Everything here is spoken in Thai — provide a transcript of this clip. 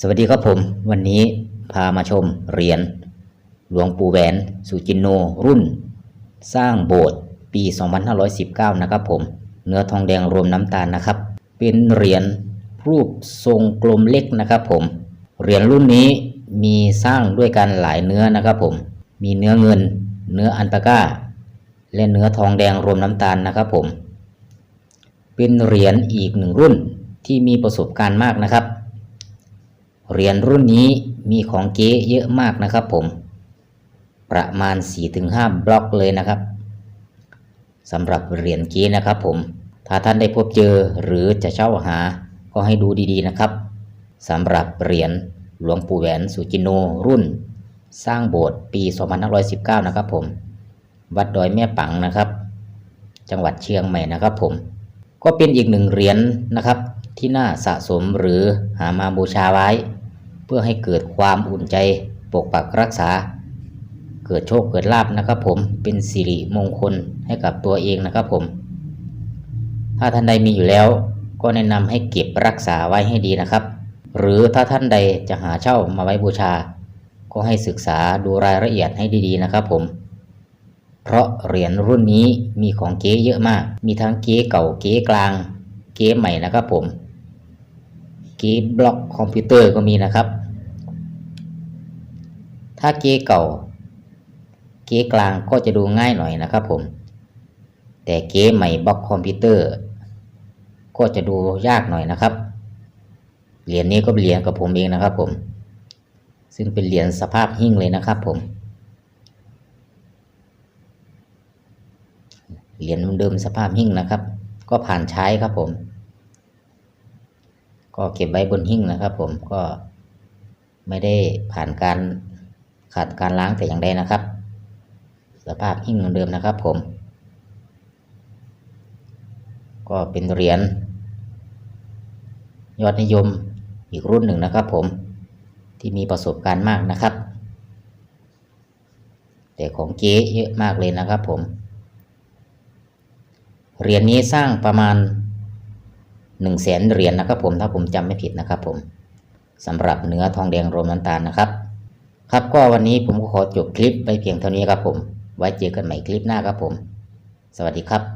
สวัสดีครับผม วันนี้พามาชมเหรียญหลวงปู่แหวนสุจินโน รุ่น สร้างโบสถ์ปี 2519 นะครับผม เนื้อทองแดงรวมน้ำตาลนะครับ เป็นเหรียญรูปทรงกลมเล็กนะครับผม เหรียญรุ่นนี้มีสร้างด้วยกันหลายเนื้อนะครับผม มีเนื้อเงิน เนื้ออันตาก้า และเนื้อทองแดงรวมน้ำตาลนะครับผม เป็นเหรียญอีกหนึ่งรุ่นที่มีประสบการณ์มากนะครับ เหรียญรุ่นนี้มีของเก๊เยอะมากนะครับผม ประมาณ 4-5 บล็อกเลยนะครับสำหรับเหรียญเก๊นะครับผม ถ้าท่านได้พบเจอหรือจะเช่าหาก็ให้ดูดีๆนะครับสำหรับเหรียญหลวงปู่แหวนสุจิโนรุ่น สร้างโบสถ์ปี2519 นะครับผม วัดดอยแม่ปังนะครับ จังหวัดเชียงใหม่นะครับผม ก็เป็นอีกหนึ่งเหรียญนะครับที่น่าสะสมหรือหามาบูชาไว้ เพื่อให้เกิดความอุ่นใจปกปักรักษา เกิดโชคเกิดลาบนะครับ ผมเป็นสิริมงคลให้กับตัวเองนะครับ ผม ถ้าท่านใดมีอยู่แล้ว ก็แนะนำให้เก็บรักษาไว้ให้ดีนะครับ หรือถ้าท่านใดจะหาเช่ามาไว้บูชา ก็ให้ศึกษาดูรายละเอียดให้ดีๆนะครับ ผมเพราะเหรียญรุ่นนี้มีของเก๊เยอะมาก มีทั้งเก๊เก่าเก๊กลาง เก๊ใหม่นะครับผม เก๊บล็อกคอมพิวเตอร์ก็มีนะครับ ถ้าเก๊เก่า เก๊กลางก็จะดูง่ายหน่อยนะครับผม แต่เก๊ใหม่บล็อกคอมพิวเตอร์ ก็จะดูยากหน่อยนะครับ เหรียญนี้ก็เป็นเหรียญกับผมเองนะครับผม ซึ่งเป็นเหรียญสภาพหิ้งเลยนะครับผม เหรียญเดิมสภาพหิ้งนะครับ ก็ผ่านใช้ครับผม ก็เก็บไว้บนหิ้งนะครับ ผมก็ไม่ได้ผ่านการขาดการล้างแต่อย่างใดนะครับ สภาพหิ้งเดิมนะครับ ผม ก็เป็นเหรียญยอดนิยมอีกรุ่นหนึ่งนะครับ ผมที่มีประสบการณ์มากนะครับ แต่ของเก๊เยอะมากเลยนะครับ ผมเหรียญนี้สร้างประมาณ หนึ่งแสนเหรียญนะครับผมถ้าผมจำไม่ผิดนะครับผมสำหรับเนื้อทองแดงรวมน้ำตาลนะครับ ครับก็วันนี้ผมก็ขอจบคลิปไปเพียงเท่านี้ครับผม ไว้เจอกันใหม่คลิปหน้าครับผม สวัสดีครับ